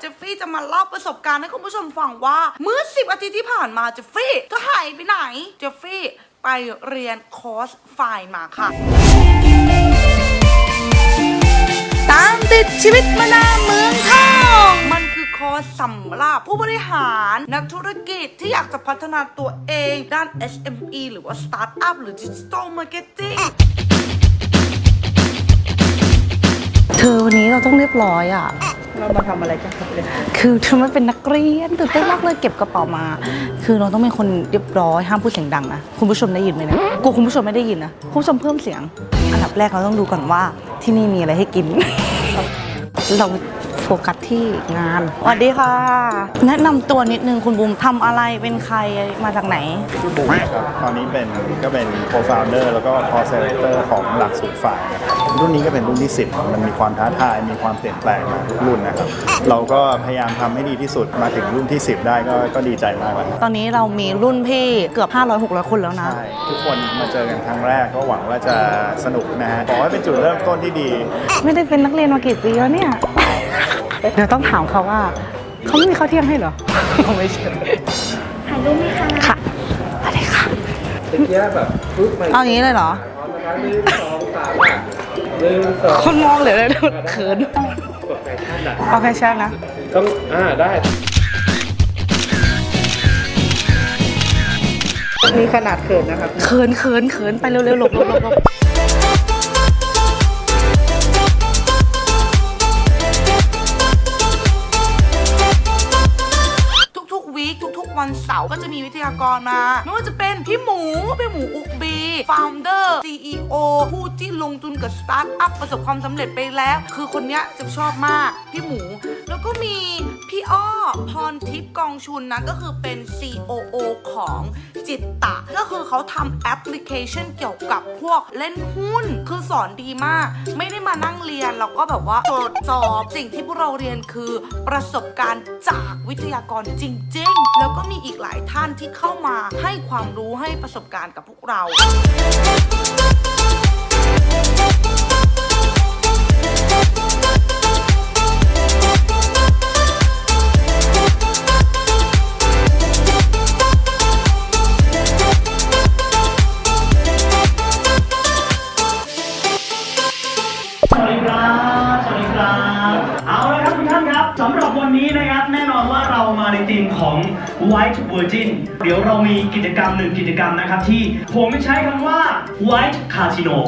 เจฟฟี่จะมาเล่าประสบการณ์ให้คุณผู้ชมฟังว่าเมื่อ 10 อาทิตย์ที่ผ่านมาเจฟฟี่ก็หายไปไหน เจฟฟี่ไปเรียนคอร์สไฟล์มาค่ะ ตามติดชีวิตมานาเมืองทองมันคือคอร์สสำหรับผู้บริหารนักธุรกิจที่อยากจะพัฒนาตัวเองด้าน SME หรือว่า Startup หรือ Digital Marketing เธอวันนี้เราต้องเรียบร้อยอะ เรามาทำอะไรกันครับเนี่ยคือเธอมันเป็นนักเรียนตื่นเต้นมากเลยเก็บกระเป๋ามา คือเราต้องเป็นคนเรียบร้อยห้ามพูดเสียงดังนะคุณผู้ชมได้ยินไหมนะกูคุณผู้ชมไม่ได้ยินนะคุณผู้ชมเพิ่มเสียง อันดับแรกเราต้องดูก่อนว่าที่นี่มีอะไรให้กิน เรา โฟกัสที่งานสวัสดีค่ะ แนะนำตัวนิดนึงคุณบูมทำอะไรเป็นใครมาจากไหน ชื่อบูมครับตอนนี้เป็นก็เป็น co-founder แล้วก็ course director ของหลักสูตรฝ่ายนะครับรุ่นนี้ก็เป็นรุ่นที่ 10 มันมีความท้าทาย มีความเปลี่ยนแปลงมาทุกรุ่นนะครับ เราก็พยายามทำให้ดีที่สุดมาถึงรุ่นที่ 10 ได้ก็ก็ดีใจมากแล้วครับตอนนี้เรามีรุ่นพี่เกือบ 500-600 คนแล้วนะ ใช่ทุกคนมาเจอกันครั้งแรกก็หวังว่าจะสนุกนะฮะขอให้เป็นจุดเริ่มต้นที่ดี ไม่ได้เป็นนักเรียนมากี่ปีแล้วเนี่ย เดี๋ยวต้องถามเขาว่า เขาไม่มีข้าวเที่ยงให้เหรอ ไม่ใช่ถ่ายรูปไหมคะค่ะอะไรค่ะตะเกียบแบบปุ๊บมาเอาอย่างนี้เลยเหรอพร้อมนะครับหนึ่งสองสามอะหนึ่งสองคนมองเหลือเลยเขินกดแฟชั่นอะเอาแฟชั่นนะ ต้องอ่าได้มีขนาดเขินนะครับเขินเขินเขินไปเร็วๆหลบหลบหลบ ก็จะมีวิทยากรมา ไม่ว่าจะเป็นพี่หมูพี่หมูอุกบีฟาวเดอร์ซีอผู้ที่ลงทุนกับสตาร์ทอัพประสบความสำเร็จไปแล้ว คือคนเนี้ยจะชอบมากพี่หมู แล้วก็มี พี่อ้อพรทิพย์กองชุนนะก็คือเป็น COO ของจิตตะ ก็คือเขาทำแอปพลิเคชันเกี่ยวกับพวกเล่นหุ้น คือสอนดีมาก ไม่ได้มานั่งเรียนแล้วก็แบบว่าตรวจสอบสิ่งที่พวกเราเรียนคือประสบการณ์จากวิทยากรจริง ๆ แล้วก็มีอีกหลายท่านที่เข้ามาให้ความรู้ให้ประสบการณ์กับพวกเรา ของ White Virgin เดี๋ยวเรามีกิจกรรมหนึ่งกิจกรรมนะครับที่ผมใช้คำว่า White Casino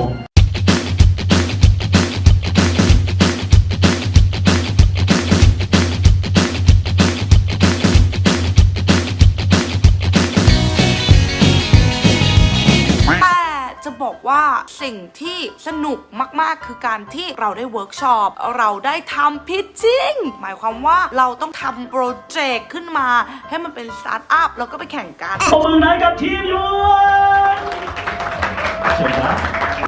ว่าสิ่งที่สนุกมากๆ คือการที่เราได้เวิร์กช็อปเราได้ทำพิชชิ่งหมายความว่าเราต้องทำโปรเจกต์ขึ้นมา ให้มันเป็นสตาร์ทอัพแล้วก็ไปแข่งกันปรบมือให้กับทีมยวนเชิญครับ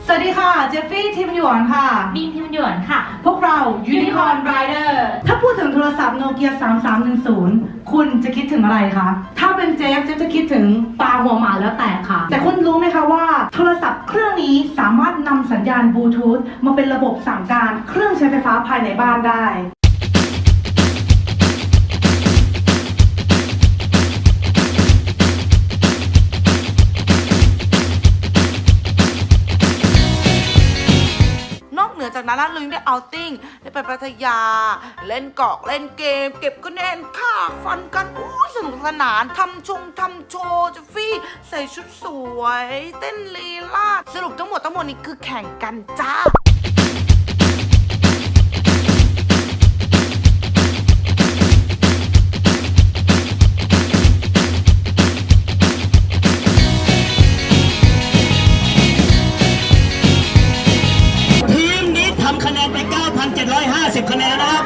สวัสดีค่ะ เจฟฟี่ทีมหยวนค่ะบีมพิมพ์ห ยวนค่ะ พวกเรา Unicorn Rider ถ้าพูดถึงโทรศัพท์โนเกีย3310 คุณจะคิดถึงอะไรคะ ถ้าเป็นเจฟเจฟจะคิดถึงปลาหัวหมาแล้วแตกค่ะ แต่คุณรู้ไหมคะว่า โทรศัพท์เครื่องนี้สามารถนำสัญญาณบลูทูธมาเป็นระบบสั่งการเครื่องใช้ไฟฟ้าภายในบ้านได้ นอกเหนือจากนั้นเรายังได้เอาติ้งได้ไปพัทยา เล่นเกาะเล่นเกม เก็บคะแนนค่าฟันกันอู้สนุกสนานทำชงทำโชว์จะฟี่ใส่ชุดสวย เต้นลีลาสรุปทั้งหมดทั้งหมดนี้คือแข่งกันจ้า คะแนนนะครับ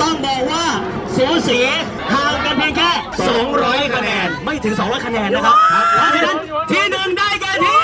ต้องบอกว่าสูสีห่างกันเพียงแค่200 คะแนน ไม่ถึง 200 คะแนนนะครับ เพราะฉะนั้นที่หนึ่งได้แก่ทีม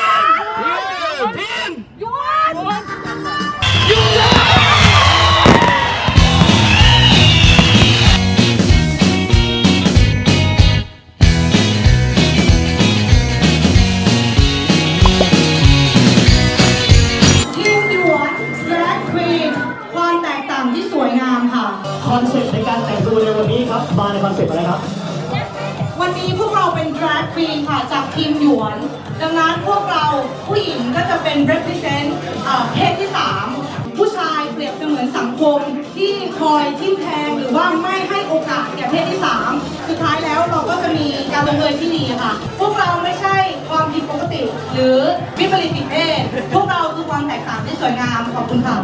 มาในเซ็ปต์อะไรครับ วันนี้พวกเราเป็น drag queen ค่ะจากทีมหยวน ดังนั้นพวกเราผู้หญิงก็จะเป็น represent เอ่อเพศที่ 3 ผู้ชายเปรียบเสมือนสังคมที่คอยทิ่มแทงหรือว่าไม่ให้โอกาสแก่เพศที่ 3 สุดท้ายแล้วเราก็จะมีการลงเอยที่ดีค่ะ พวกเราไม่ใช่ความผิดปกติ หรือวิปริตผิดเพศพวกเราคือความแตกต่างที่สวยงามขอบคุณค่ะ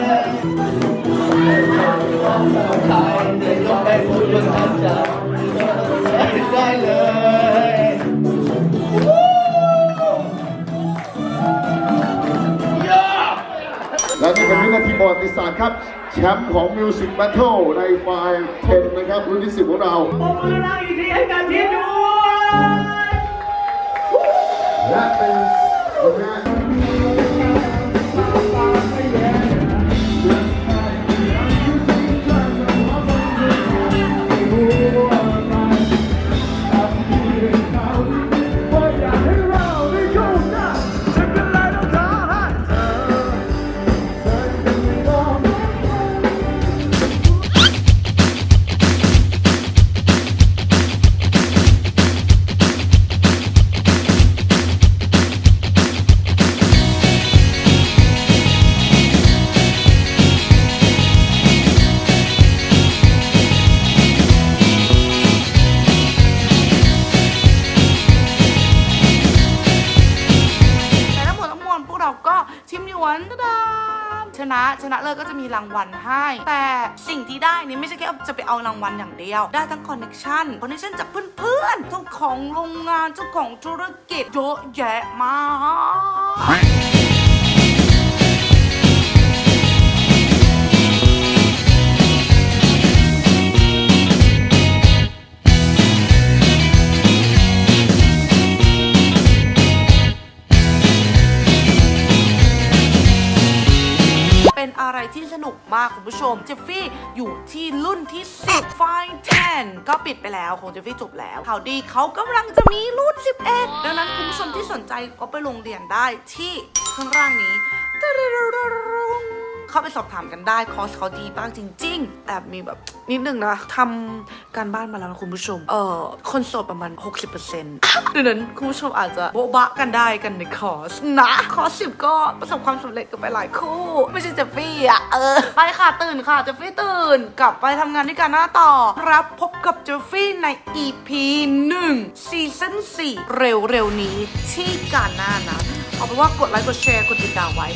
และนี่เป็นวินาทีประวัติศาสร์ครับ แชมป์ของมิวสิกแบทเทิลในไฟล์เทนนะครับรุ่นที่สิบของเราปมมือดังอีกทีให้การทียด้วยและเป็นคนแรก ชนะ ชนะเลิศก็จะมีรางวัลให้ แต่สิ่งที่ได้นี่ไม่ใช่แค่จะไปเอารางวัลอย่างเดียว ได้ทั้งคอนเน c ชันคอนเน c ชันจากเพื่อนๆเจ้าของโรงงานเจ้าของธุรกิจเยอะแยะมาก ที่สนุกมากคุณผู้ชม เจฟฟี่อยู่ที่รุ่นที่ 10 Fine 10 ก็ปิดไปแล้วของเจฟฟี่จบแล้วข่าวดีเขากำลังจะมีรุ่น 11 ดังนั้นคุณผู้ชมที่สนใจก็ไปลงเรียนได้ที่ข้างล่างนี้ เข้าไปสอบถามกันได้คอร์สเขาดีมากจริง ๆแอบมีแบบนิดนึงนะทำการบ้านมาแล้วนะคุณผู้ชม เอ่อคนโสดประมาณ 60%ดังนั้นคุณผู้ชมอาจจะโบ๊ะบะกันได้กันในคอร์สนะคอร์สสิบก็ประสบความสำเร็จกันไปหลายคู่ ไม่ใช่เจฟฟี่อะเออไปค่ะตื่นค่ะเจฟฟี่ตื่น กลับไปทำงานที่การหน้าต่อรับพบกับเจฟฟี่ใน EP 1ซีซั่น4เร็วๆนี้ที่การหน้านะเอาเป็นว่ากดไลค์กดแชร์กดติดตามไว้